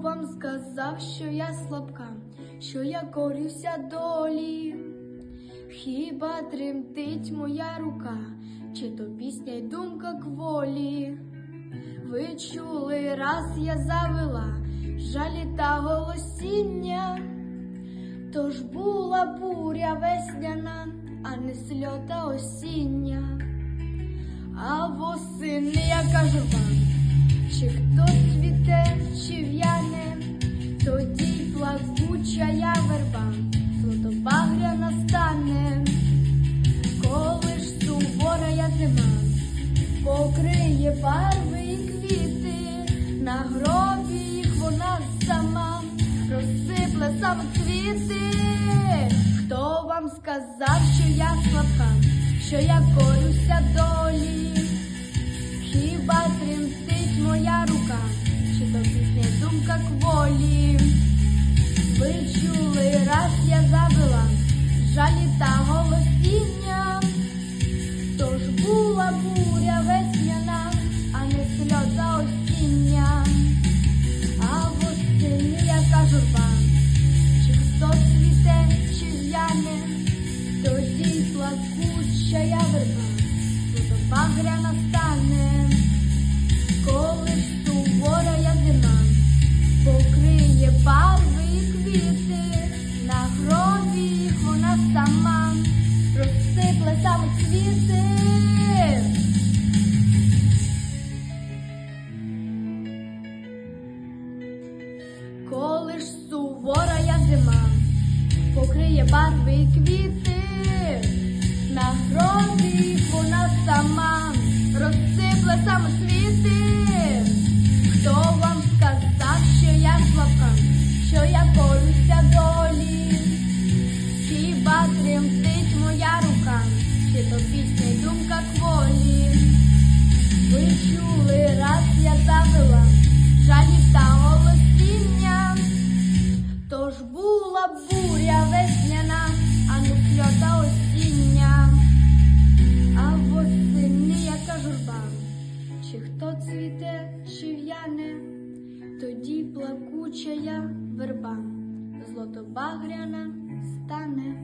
вам сказав, що я слабка, що я корюся долі? Хіба тремтить моя рука, чи то пісня й думка кволі? Ви чули, раз я завела жалі та голосіння, тож була буря весняна, а не сльота осіння. А восени я кажу вам, чи хто цвіте, чи в'яне, тоді плакуча я верба, злотобагря настане, коли ж сувора я зима, покриє барви і квіти, на гробі їх вона сама розсипле самоцвіти. Хто вам сказав, що я слабка, що я корюся коли сувора я зима, покриє барви і квіти, на гробі сама розсипле самоцвіти. Коли ж сувора зима, покриє барви і квіти, на гробі вона сама розсипле самоцвіти. Хто вам сказав, що я слабка, що я корюся долі? Хіба тремтить моя рука, чи то пісня думка хто цвіте, шив'яне, тоді плакучая верба, злотобагряна стане.